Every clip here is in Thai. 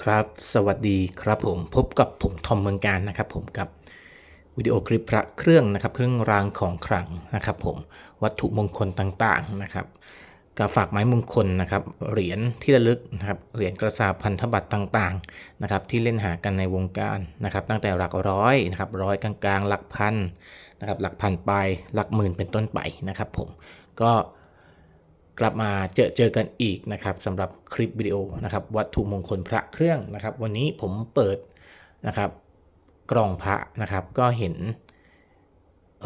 ครับ สวัสดีครับผมพบกับผมทอมเมืองการนะครับ ผมกับวิดีโอคลิปพระเครื่องนะครับ เครื่องรางของขลังนะครับ ผมวัตถุมงคลต่างๆนะครับกับฝากไม้มงคลนะครับ เหรียญที่ระลึกนะครับเหรียญกระสาพันธบัตรต่างๆนะครับ ที่เล่นหากันในวงการนะครับ ตั้งแต่หลักร้อยนะครับร้อยกลางๆ หลักพันนะครับ หลักพันไปหลักหมื่นเป็นต้นไปนะครับ ผมก็ กลับมาเจอเจอกันอีกนะครับสำหรับคลิปวิดีโอนะครับ วัตถุมงคลพระเครื่องนะครับ วันนี้ผมเปิดนะครับกล่องพระนะครับ ก็เห็น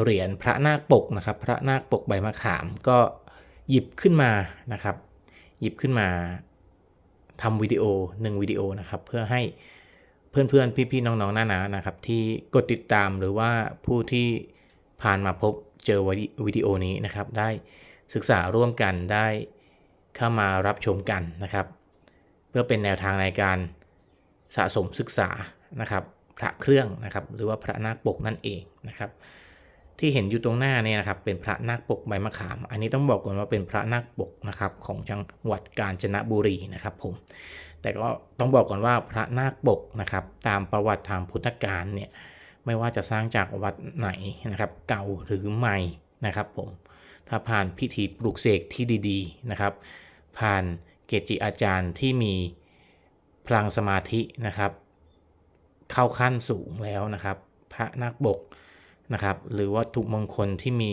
เหรียญพระนาคปกนะครับ พระนาคปกใบมะขามก็หยิบขึ้นมานะครับ หยิบขึ้นมาทำวิดีโอหนึ่งวิดีโอนะครับ เพื่อให้เพื่อนๆ พี่ๆ น้องๆ หน้าหนานะครับ ที่กดติดตามหรือว่าผู้ที่ผ่านมาพบเจอวิดีโอนี้นะครับ ได้ ศึกษาร่วมกันได้เข้ามารับชมกันนะครับ เพื่อเป็นแนวทางในการสะสมศึกษานะครับพระเครื่องนะครับหรือว่าพระนาคปกนั่นเองนะครับ ที่เห็นอยู่ตรงหน้าเนี่ยนะครับ เป็นพระนาคปกใบมะขาม อันนี้ต้องบอกก่อนว่าเป็นพระนาคปกนะครับของจังหวัดกาญจนบุรีนะครับผมแต่ก็ต้องบอกก่อนว่าพระนาคปกนะครับตามประวัติทางพุทธกาลเนี่ยไม่ว่าจะสร้างจากวัดไหนนะครับ เก่าหรือใหม่นะครับผม ถ้าผ่านพิธีปลูกเสกที่ดีๆนะครับ ผ่านเกจิอาจารย์ที่มีพลังสมาธินะครับ เข้าขั้นสูงแล้วนะครับ พระนาคปกนะครับ หรือวัตถุมงคลที่มี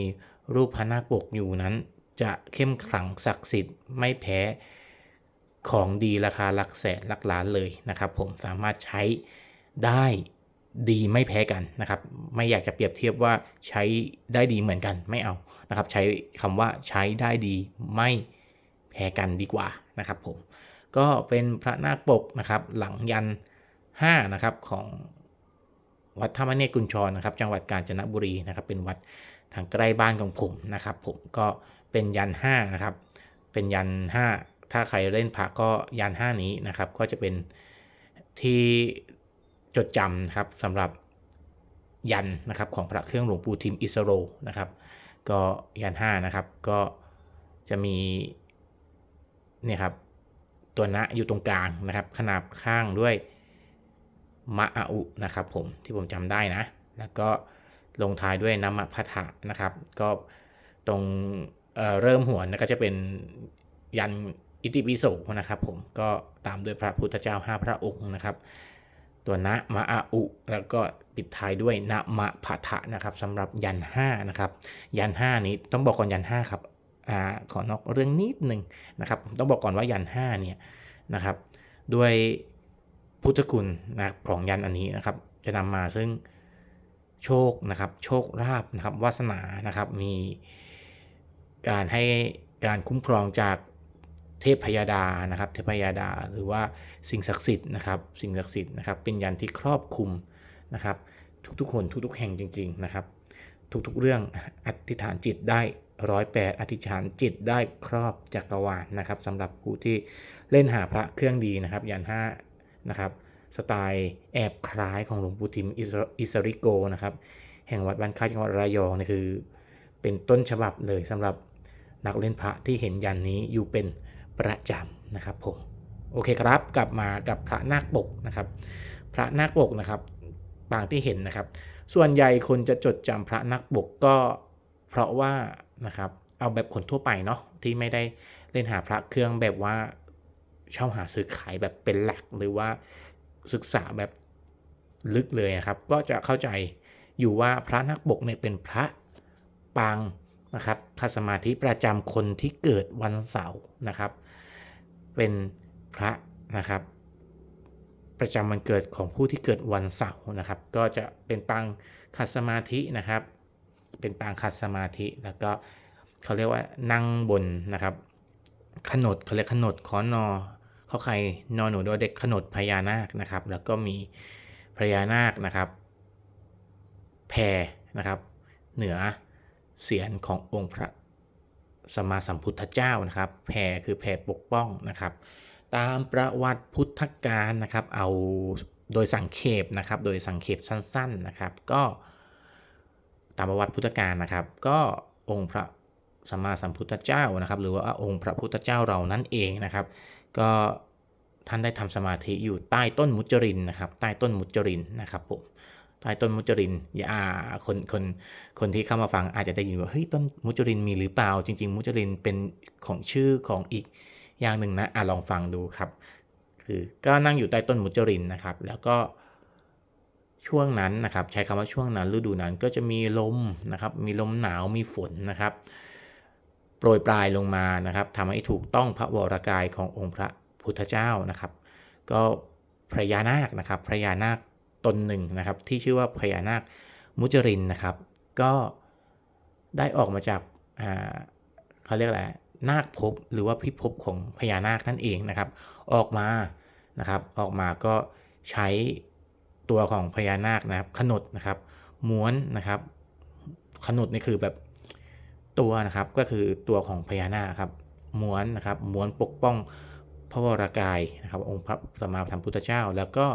รูปพระนาคปกอยู่นั้น จะเข้มขลังศักดิ์สิทธิ์ไม่แพ้ของดีราคาหลักแสนหลักล้านเลยนะครับ ผมสามารถใช้ได้ดีไม่แพ้กันนะครับ ไม่อยากจะเปรียบเทียบว่าใช้ได้ดีเหมือนกันไม่เอา นะครับใช้คำว่าใช้ได้ดีไม่แพ้กันดีกว่านะครับผมก็เป็นพระนาคปกนะครับหลังยัน5นะครับของวัดธรรมเนตรกุญชรนะครับจังหวัดกาญจนบุรีนะครับเป็นวัดทางใกล้บ้านของผมนะครับ ผมก็เป็นยัน5นะครับเป็นยัน 5 ถ้าใครเล่นพระก็ยัน 5 นี้นะครับ ก็จะเป็นที่จดจำนะครับสำหรับยันนะครับของพระเครื่องหลวงปู่ทิมอิสโรนะครับ ก็ยัน5นะครับ ก็จะมีเนี่ยครับ ตัวณอยู่ตรงกลางนะครับ ขนาบข้างด้วยมะอาอุนะครับ ผมที่ผมจำได้นะ แล้วก็ลงท้ายด้วยน้ำมะพัทะนะครับ ก็ตรงเเริ่มหัวนะก็จะเป็นยันอิติปิโสนะครับ ผมก็ตามด้วยพระพุทธเจ้า5พระองค์นะครับ ตัวนะมะอาอุ แล้วก็ปิดท้ายด้วยนะมะพัทะนะครับสำหรับยัน5นะครับยัน 5 นี้ต้องบอกก่อนยัน5ครับอ่าขอนอกเรื่องนิดหนึ่งนะครับผมต้องบอกก่อนว่ายัน5เนี่ยนะครับด้วยพุทธคุณนะของยันอันนี้นะครับ จะนำมาซึ่งโชคนะครับโชคลาภนะครับวาสนานะครับมีการให้การคุ้มครองจาก เทพพยาดานะครับเทพพยาดาหรือว่าสิ่งศักดิ์สิทธิ์นะครับ สิ่งศักดิ์สิทธิ์นะครับเป็นยันที่ครอบคลุมนะครับ ทุกๆคนทุกๆแห่งจริง ๆนะครับ ทุกๆเรื่องอธิษฐานจิตได้ร้อยแปดอธิษฐานจิตได้ครอบจักรวาลนะครับสำหรับผู้ที่เล่นหาพระเครื่องดีนะครับ ยันห้านะครับสไตล์แอบคล้ายของหลวงปู่ทิมอิสริโกนะครับ แห่งวัดบ้านค่ายจังหวัดระยองนี่คือ เป็นต้นฉบับเลยสำหรับนักเล่นพระที่เห็นยันนี้อยู่เป็น ประจำนะครับผมโอเคครับกลับมากับพระนาคปกนะครับ พระนาคปกนะครับบางที่เห็นนะครับ ส่วนใหญ่คนจะจดจำพระนักบกก็เพราะว่านะครับเอาแบบคนทั่วไปเนาะที่ไม่ได้เล่นหาพระเครื่องแบบว่าเช่าหาซื้อขายแบบเป็นหลักหรือว่าศึกษาแบบลึกเลยนะครับ ก็จะเข้าใจอยู่ว่าพระนักบกเนี่ยเป็นพระปางนะครับคาสมาธิประจำคนที่เกิดวันเสาร์นะครับ เป็นพระนะครับ ประจำวันเกิดของผู้ที่เกิดวันเสาร์นะครับ ก็จะเป็นปางคัสมาธินะครับ เป็นปางคัสมาธิแล้วก็เขาเรียกว่านั่งบนนะครับขนดเขาเรียกขนดขอนอเขาใครนอนหนูดเด็กขนดพญานาคนะครับ แล้วก็มีพญานาคนะครับแพรนะครับ เหนือเสียนขององค์พระ สมมาสัมพุทธเจ้านะครับแพรคือแพรปกป้องนะครับ ตามประวัติพุทธกาลนะครับ เอาโดยสังเขปนะครับ โดยสังเขปสั้นๆนะครับ ก็ตามประวัติพุทธกาลนะครับ ก็องค์พระสัมมาสัมพุทธเจ้านะครับ หรือว่าองค์พระพุทธเจ้าเรานั่นเองนะครับ ก็ท่านได้ทำสมาธิอยู่ใต้ต้นมุจรินนะครับ ใต้ต้นมุจรินนะครับผม ใต้ต้นมุจรินอย่าคนคนคนที่เข้ามาฟังอาจจะได้ยินว่าเฮ้ยต้นมุจรินมีหรือเปล่า จริง ๆ มุจรินเป็นของชื่อของอีกอย่างหนึ่งนะอะลองฟังดูครับ คือก็นั่งอยู่ใต้ต้นมุจรินนะครับ แล้วก็ช่วงนั้นนะครับ ใช้คำว่าช่วงนั้น ฤดูนั้นก็จะมีลมนะครับ มีลมหนาวมีฝนนะครับ โปรยปลายลงมานะครับทำให้ถูกต้องพระวรากายขององค์พระพุทธเจ้านะครับ ก็พญานาคนะครับพญานาค ตนหนึ่งนะครับ ที่ชื่อว่าพญานาคมุจรินนะครับ ก็ได้ออกมาจากาเขาเรียกอะไรนาคภพหรือว่าพิภพของพญานาคนั่นเองนะครับ ออกมานะครับ ออกมาก็ใช้ตัวของพญานาคนะครับ ขนดนะครับ ม้วนนะครับ ขนดนี่คือแบบตัวนะครับก็คือตัวของพญานาคครับม้วนนะครับม้วนปกป้องพระวรากายนะครับ องค์พระสัมมาสัมพุทธเจ้า แล้วก็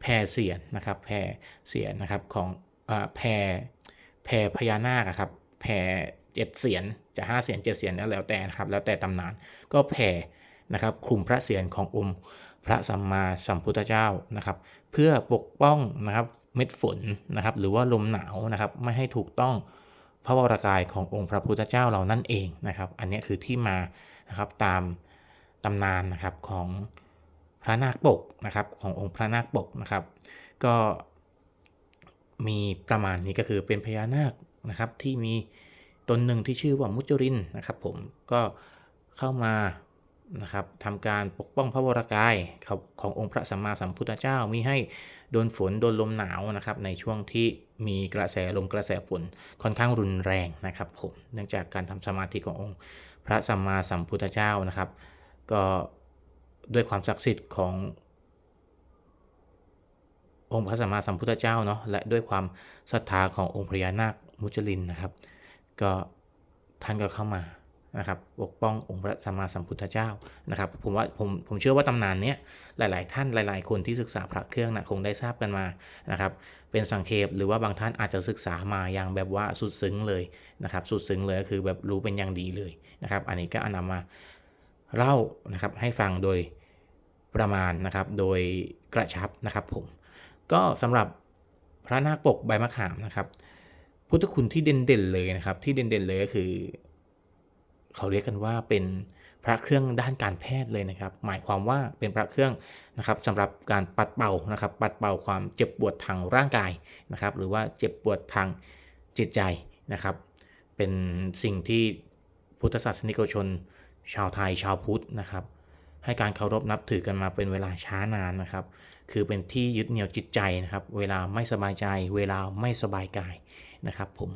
แผ่เสียรนะครับแผ่เสียรนะครับของอแผ่แผ่พญานาคครับแผ่เจ็ดเสียนจะห้าเสียนเจ็ดเสียนแล้วแต่นะครับ แล้วแต่ตำนานก็แผ่นะครับคลุมพระเศียรขององค์พระสัมมาสัมพุทธเจ้านะครับ เพื่อปกป้องนะครับเม็ดฝนนะครับ หรือว่าลมหนาวนะครับ ไม่ให้ถูกต้องพระวรากายขององค์พระพุทธเจ้าเรานั่นเองนะครับ อันนี้คือที่มานะครับตามตำนานนะครับของ พระนาคปกนะครับขององค์พระนาคปกนะครับ ก็มีประมาณนี้ก็คือเป็นพญานาคนะครับที่มีตนหนึ่งที่ชื่อว่ามุจรินนะครับ ผมก็เข้ามานะครับทำการปกป้องพระวรากายของขององค์พระสัมมาสัมพุทธเจ้ามิให้โดนฝนโดนลมหนาวนะครับ ในช่วงที่มีกระแสลมกระแสฝนค่อนข้างรุนแรงนะครับ ผมเนื่องจากการทำสมาธิขององค์พระสัมมาสัมพุทธเจ้านะครับ ก็ ด้วยความศักดิ์สิทธิ์ขององค์พระสัมมาสัมพุทธเจ้าเนาะและด้วยความศรัทธาขององค์พญานาคมุจลินนะครับ ก็ท่านก็เข้ามานะครับปกป้ององค์พระสัมมาสัมพุทธเจ้านะครับผมว่าผมผมเชื่อว่าตำนานเนี้ยหลาย ๆ ท่านหลาย ๆ คนที่ศึกษาพระเครื่องนะคงได้ทราบกันมานะครับเป็นสังเขปหรือว่าบางท่านอาจจะศึกษามาอย่างแบบว่าสุดซึ้งเลยนะครับสุดซึ้งเลยก็คือแบบรู้เป็นอย่างดีเลยนะครับอันนี้ก็อนำมา เล่านะครับให้ฟังโดยประมาณนะครับ โดยกระชับนะครับผม ก็สำหรับพระนาคปกใบมะขามนะครับ พุทธคุณที่เด่นๆเลยนะครับ ที่เด่นๆเลยก็คือ เขาเรียกกันว่าเป็นพระเครื่องด้านการแพทย์เลยนะครับ หมายความว่าเป็นพระเครื่องนะครับสำหรับการปัดเป่านะครับ ปัดเป่าความเจ็บปวดทางร่างกายนะครับ หรือว่าเจ็บปวดทางจิตใจนะครับ เป็นสิ่งที่พุทธศาสนิกชน ชาวไทยชาวพุทธนะครับ ให้การเคารพนับถือกันมาเป็นเวลาช้านานนะครับ คือเป็นที่ยึดเหนี่ยวจิตใจนะครับ เวลาไม่สบายใจ เวลาไม่สบายกายนะครับ ผม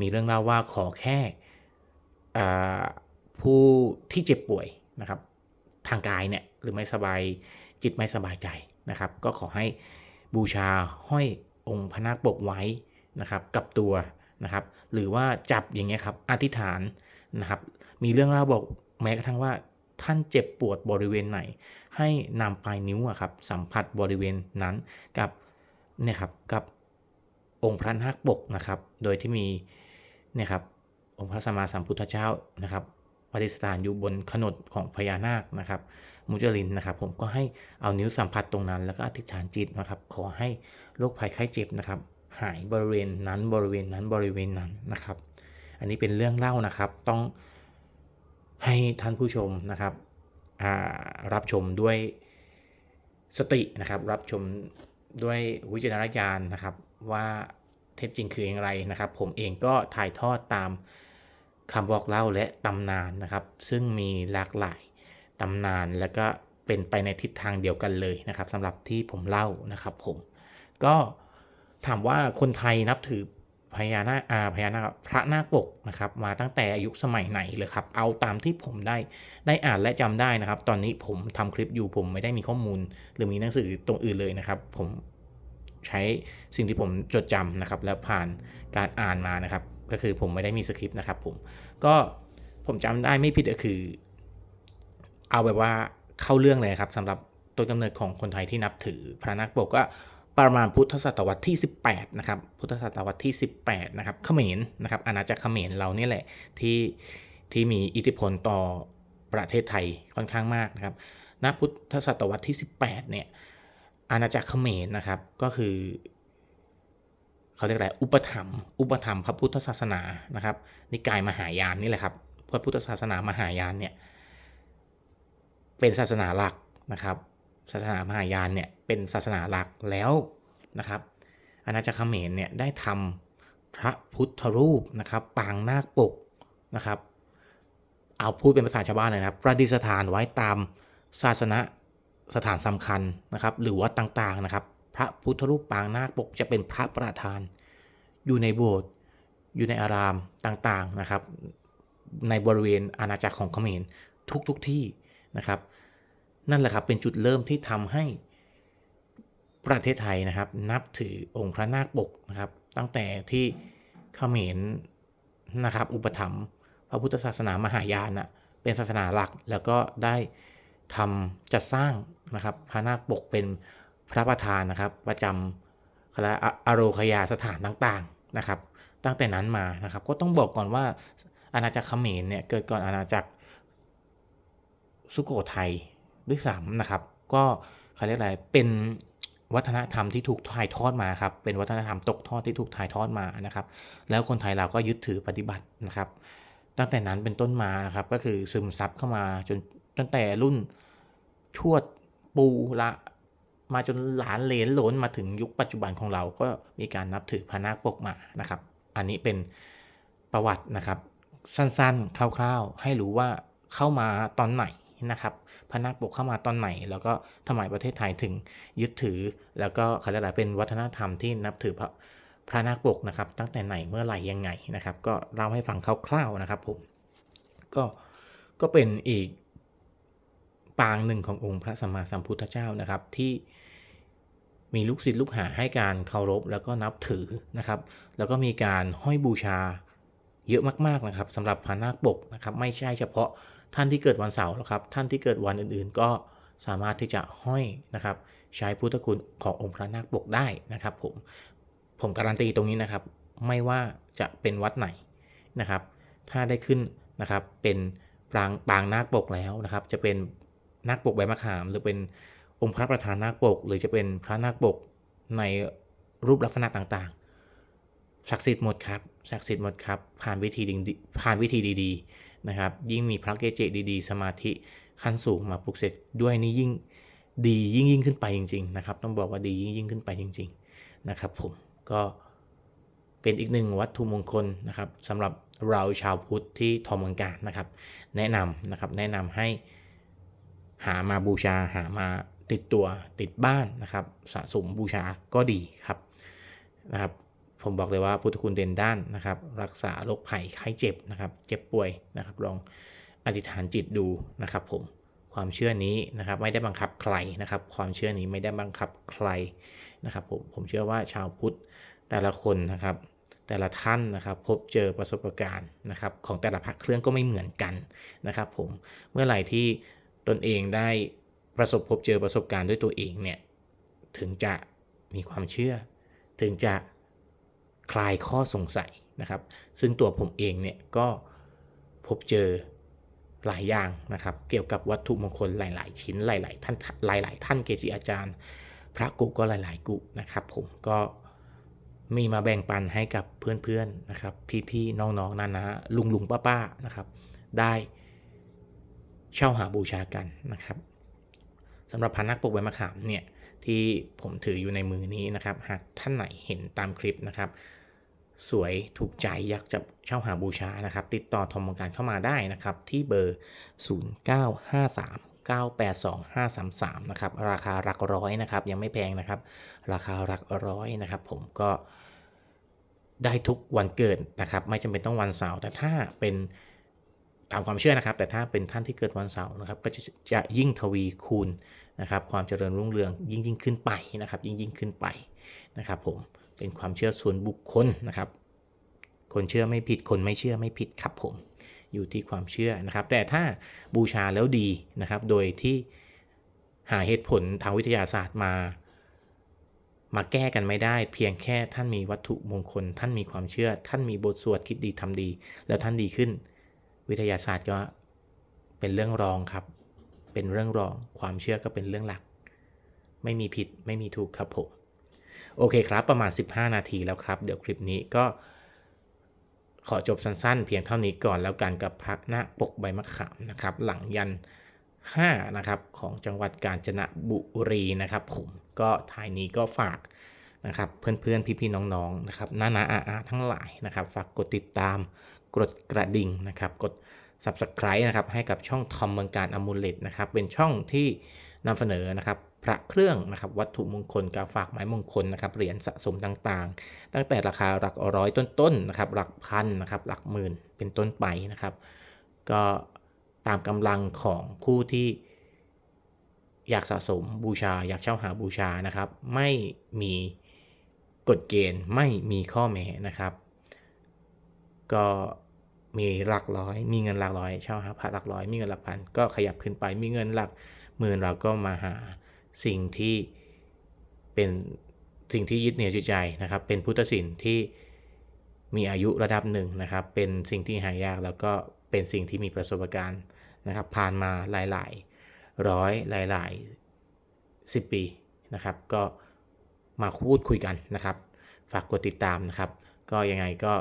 มีเรื่องเล่าว่าขอแค่ผู้ที่เจ็บป่วยนะครับ ทางกายเนี่ยหรือไม่สบายจิตไม่สบายใจนะครับ ก็ขอให้บูชาห้อยองค์พระนาคปกไว้นะครับกับตัวนะครับ หรือว่าจับอย่างเงี้ยครับอธิษฐานนะครับ มีเรื่องเล่าบอก แม้กระทั่งว่าท่านเจ็บปวดบริเวณไหน ให้นำปลายนิ้วอะครับสัมผัสบริเวณนั้นกับเนี่ยครับกับองค์พระนาคปกนะครับ โดยที่มีเนี่ยครับองค์พระสัมมาสัมพุทธเจ้านะครับปฏิสถานอยู่บนขนดของพญานาคนะครับ มุจลินนะครับ ผมก็ให้เอานิ้วสัมผัสตรงนั้น แล้วก็อธิษฐานจิตนะครับ ขอให้โรคภัยไข้เจ็บนะครับ หายบริเวณนั้นบริเวณนั้นบริเวณนั้นนะครับ อันนี้เป็นเรื่องเล่านะครับ ต้อง ให้ท่านผู้ชมนะครับรับชมด้วยสตินะครับ รับชมด้วยวิจารณญาณนะครับ ว่าเท็จจริงคืออย่างไรนะครับ ผมเองก็ถ่ายทอดตามคำบอกเล่าและตำนานนะครับ ซึ่งมีหลากหลายตำนานแล้วก็เป็นไปในทิศทางเดียวกันเลยนะครับสำหรับที่ผมเล่านะครับ ผมก็ถามว่าคนไทยนับถือ พญานาคอาพญานาคพระนาคปกนะครับ มาตั้งแต่อายุสมัยไหนเลยครับ เอาตามที่ผมได้ได้อ่านและจำได้นะครับ ตอนนี้ผมทำคลิปอยู่ผมไม่ได้มีข้อมูล หรือมีหนังสือตรงอื่นเลยนะครับ ผมใช้สิ่งที่ผมจดจำนะครับ แล้วผ่านการอ่านมานะครับ ก็คือผมไม่ได้มีสคริปต์นะครับ ผมก็ผมจำได้ไม่ผิดก็คือ เอาแบบว่าเข้าเรื่องเลยครับสำหรับต้นกำเนิดของคนไทยที่นับถือพระนาคปกก็ ประมาณพุทธศตวรรษที่ 18 นะครับ พุทธศตวรรษที่ 18 นะครับ เขมรนะครับ อาณาจักรเขมรเราเนี่ยแหละที่ที่มีอิทธิพลต่อประเทศไทยค่อนข้างมากนะครับ ณ พุทธศตวรรษที่ 18 เนี่ย อาณาจักรเขมรนะครับ ก็คือเขาเรียกอะไร อุปถัมอุปถัมพระพุทธศาสนา นะครับ นิกายมหายานนี่แหละครับพระพุทธศาสนามหายานเนี่ย เป็นศาสนาหลักนะครับ ศาสนามหายานเนี่ยเป็นศาสนาหลักแล้วนะครับ อาณาจักรเขมรเนี่ยได้ทำพระพุทธรูปนะครับปางนาคปกนะครับ เอาพูดเป็นภาษาชาวบ้านเลยนะครับ ประดิษฐานไว้ตามศาสนสถานสำคัญนะครับ หรือวัดต่างๆนะครับ พระพุทธรูปปางนาคปกจะเป็นพระประธาน อยู่ในโบสถ์อยู่ในอารามต่างๆนะครับ ในบริเวณอาณาจักรของเขมรทุกๆทที่นะครับ นั่นแหละครับเป็นจุดเริ่มที่ทำให้ประเทศไทยนะครับ นับถือองค์พระนาคปกนะครับ ตั้งแต่ที่เขมรนะครับ อุปถัมภ์พระพุทธศาสนามหายานนะเป็นศาสนาหลักแล้วก็ได้ทำจัดสร้างนะครับ พระนาคปกเป็นพระประธานนะครับ ประจำคณะอโรคยาสถานต่างๆนะครับ ตั้งแต่นั้นมานะครับ ก็ต้องบอกก่อนว่าอาณาจักรเขมรเนี่ยเกิดก่อนอาณาจักรสุโขทัย ด้วยซ้ำนะครับ ก็เขาเรียกอะไรเป็นวัฒนธรรมที่ถูกถ่ายทอดมาครับเป็นวัฒนธรรมตกทอดที่ถูกถ่ายทอดมานะครับ แล้วคนไทยเราก็ยึดถือปฏิบัตินะครับ ตั้งแต่นั้นเป็นต้นมานะครับ ก็คือซึมซับเข้ามาจนตั้งแต่รุ่นชวดปูละมาจนหลานเหลนหลนมาถึงยุคปัจจุบันของเราก็มีการนับถือพระนาคปกมานะครับ อันนี้เป็นประวัตินะครับ สั้นๆคร่าวๆ ให้รู้ว่าเข้ามาตอนไหนนะครับ พระนาคปกเข้ามาตอนไหน แล้วก็ทำไมประเทศไทยถึงยึดถือ แล้วก็เขาเรียกอะไรเป็นวัฒนธรรมที่นับถือพระพระนาคปกนะครับ ตั้งแต่ไหนเมื่อไหร่ยังไงนะครับ ก็เล่าให้ฟังคร่าวๆนะครับผมก็ก็เป็นอีกปางหนึ่งขององค์พระสัมมาสัมพุทธเจ้านะครับที่มีลูกศิษย์ลูกหาให้การเคารพแล้วก็นับถือนะครับ แล้วก็มีการห้อยบูชาเยอะมากๆนะครับสำหรับพระนาคปกนะครับ ไม่ใช่เฉพาะ ท่านที่เกิดวันเสาร์นะครับ ท่านที่เกิดวันอื่นๆ ก็สามารถที่จะห้อยนะครับ ใช้พุทธคุณขององค์พระนาคปกได้นะครับผมผมการันตีตรงนี้นะครับ ไม่ว่าจะเป็นวัดไหนนะครับ ถ้าได้ขึ้นนะครับเป็นปรางปางนาคปกแล้วนะครับ จะเป็นนาคปกใบมะขาม หรือเป็นองค์พระประธานนาคปก หรือจะเป็นพระนาคปกในรูปลักษณะต่างๆศักดิ์สิทธิ์หมดครับศักดิ์สิทธิ์หมดครับผ่านวิธีดีผ่านวิธีดี ๆ นะครับ ยิ่งมีพระเกจิดีๆ สมาธิขั้นสูงมาปลุกเสกด้วยนี่ยิ่งดียิ่งยิ่งขึ้นไปจริงๆนะครับ ต้องบอกว่าดียิ่งยิ่งขึ้นไปจริง ๆนะครับ ผมก็เป็นอีกหนึ่งวัตถุมงคลนะครับสำหรับเราชาวพุทธที่ทอมเมืองการนะครับ แนะนำนะครับแนะนำให้หามาบูชาหามาติดตัวติดบ้านนะครับ สะสมบูชาก็ดีครับนะครับ ผมบอกเลยว่าพุทธคุณเด่นด้านนะครับ รักษาโรคภัยไข้เจ็บนะครับ เจ็บป่วยนะครับ ลองอธิษฐานจิตดูนะครับผมความเชื่อนี้นะครับไม่ได้บังคับใครนะครับ ความเชื่อนี้ไม่ได้บังคับใครนะครับผมผมเชื่อว่าชาวพุทธแต่ละคนนะครับ แต่ละท่านนะครับ พบเจอประสบการณ์นะครับ ของแต่ละพักเครื่องก็ไม่เหมือนกันนะครับ ผมเมื่อไหร่ที่ตนเองได้ประสบพบเจอประสบการณ์ด้วยตัวเองเนี่ยถึงจะมีความเชื่อ ถึงจะ คลายข้อสงสัยนะครับ ซึ่งตัวผมเองเนี่ยก็พบเจอหลายอย่างนะครับ เกี่ยวกับวัตถุมงคลหลาย ๆ ชิ้นหลาย ๆ ท่านหลาย ๆ ท่านเกจิอาจารย์ พระกุก็หลาย ๆ กุนะครับ ผมก็มีมาแบ่งปันให้กับเพื่อน ๆ นะครับ พี่ ๆ น้อง ๆนานาลุงลุงป้าๆนะครับ ได้เช่าหาบูชากันนะครับสำหรับพันนักปกใบมะขามเนี่ย ที่ผมถืออยู่ในมือนี้นะครับ หากท่านไหนเห็นตามคลิปนะครับ สวยถูกใจอยากจะเช่าหาบูชานะครับ ติดต่อทอมการเข้ามาได้นะครับ ที่เบอร์ 0953 982 533 นะครับ ราคาหลักร้อยนะครับ ยังไม่แพงนะครับ ราคาหลักร้อยนะครับ ผมก็ได้ทุกวันเกิดนะครับ ไม่จำเป็นต้องวันเสาร์แต่ถ้าเป็นตามความเชื่อนะครับ แต่ถ้าเป็นท่านที่เกิดวันเสาร์นะครับ ก็จะจะยิ่งทวีคูณ นะครับ ความเจริญรุ่งเรืองยิ่งยิ่งขึ้นไปนะครับ ยิ่งยิ่งขึ้นไปนะครับ ผมเป็นความเชื่อส่วนบุคคลนะครับ คนเชื่อไม่ผิดคนไม่เชื่อไม่ผิดครับผมอยู่ที่ความเชื่อนะครับ แต่ถ้าบูชาแล้วดีนะครับ โดยที่หาเหตุผลทางวิทยาศาสตร์มา มาแก้กันไม่ได้ เพียงแค่ท่านมีวัตถุมงคล ท่านมีความเชื่อ ท่านมีบทสวดคิดดีทำดี แล้วท่านดีขึ้น วิทยาศาสตร์ก็เป็นเรื่องรองครับ เป็นเรื่องรอง ความเชื่อก็เป็นเรื่องหลัก ไม่มีผิดไม่มีถูกครับผมโอเคครับประมาณ 15 นาทีแล้วครับ เดี๋ยวคลิปนี้ก็ขอจบสั้นๆ เพียงเท่านี้ก่อนแล้วกันกับพระนาปกใบมะขามนะครับ หลังยัน5นะครับของจังหวัดกาญจนบุรีนะครับผมก็ท้ายนี้ก็ฝากนะครับเพื่อนๆ พี่ๆ น้องๆนะครับน้านาอาอาทั้งหลายนะครับ ฝากกดติดตามกดกระดิ่งนะครับ กด subscribe นะครับให้กับช่องทอมเมืองการอมูลเลตนะครับเป็นช่องที่นำเสนอนะครับพระเครื่องนะครับวัตถุมงคลกาฝากไม้มงคลนะครับเหรียญสะสมต่างๆ ตั้งแต่ราคาหลักร้อยต้นๆนะครับหลักพันนะครับหลักหมื่นเป็นต้นไปนะครับ ก็ตามกำลังของผู้ที่อยากสะสมบูชา อยากเช่าหาบูชานะครับ ไม่มีกฎเกณฑ์ไม่มีข้อแม้นะครับ ก็ มีหลักร้อย มีเงินหลักร้อยเช่าหาพระหลักร้อย มีเงินหลักพันก็ขยับขึ้นไป มีเงินหลักหมื่นเราก็มาหาสิ่งที่เป็นสิ่งที่ยึดเหนี่ยวจิตใจนะครับ เป็นพุทธศิลป์ที่มีอายุระดับหนึ่งนะครับ เป็นสิ่งที่หายากแล้วก็เป็นสิ่งที่มีประสบการณ์นะครับ ผ่านมาหลายๆร้อยหลายๆสิบปีนะครับ ก็มาพูดคุยกันนะครับ ฝากกดติดตามนะครับ ก็ยังไงก็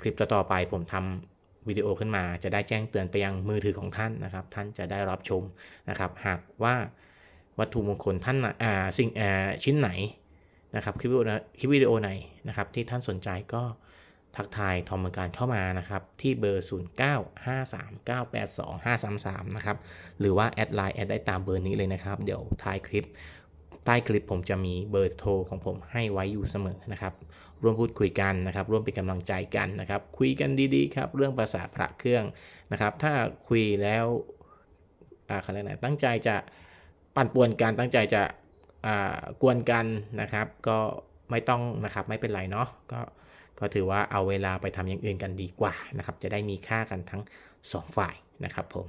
คลิปต่อๆไปผมทำ วิดีโอขึ้นมาจะได้แจ้งเตือนไปยังมือถือของท่านนะครับ ท่านจะได้รับชมนะครับ หากว่าวัตถุมงคลท่านอ่าสิ่งอ่าชิ้นไหนนะครับคลิปวิดีโอคลิปวิดีโอไหนนะครับ ที่ท่านสนใจก็ทักทายทอมเมืองการเข้ามานะครับ ที่เบอร์ 0953982533 นะครับ หรือว่า แอดไลน์แอดได้ตามเบอร์นี้เลยนะครับ เดี๋ยวท้ายคลิป ใต้คลิปผมจะมีเบอร์โทรของผมให้ไว้อยู่เสมอนะครับ ร่วมพูดคุยกันนะครับ ร่วมเป็นกำลังใจกันนะครับ คุยกันดีๆครับ เรื่องภาษาพระเครื่องนะครับ ถ้าคุยแล้วอ่าอะไรนะตั้งใจจะปั่นป่วนกันตั้งใจจะอ่ากวนกันนะครับ ก็ไม่ต้องนะครับไม่เป็นไรเนาะก็ก็ถือว่าเอาเวลาไปทำอย่างอื่นกันดีกว่านะครับ จะได้มีค่ากันทั้ง 2 ฝ่ายนะครับผม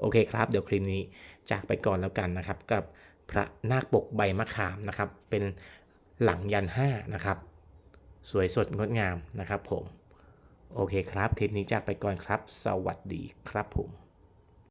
โอเคครับ เดี๋ยวคลิปนี้จากไปก่อนแล้วกันนะครับกับ พระนาคปกใบมะขามนะครับ เป็นหลังยันห้านะครับ สวยสดงดงามนะครับผม โอเคครับ คลิปนี้จากไปก่อนครับ สวัสดีครับผม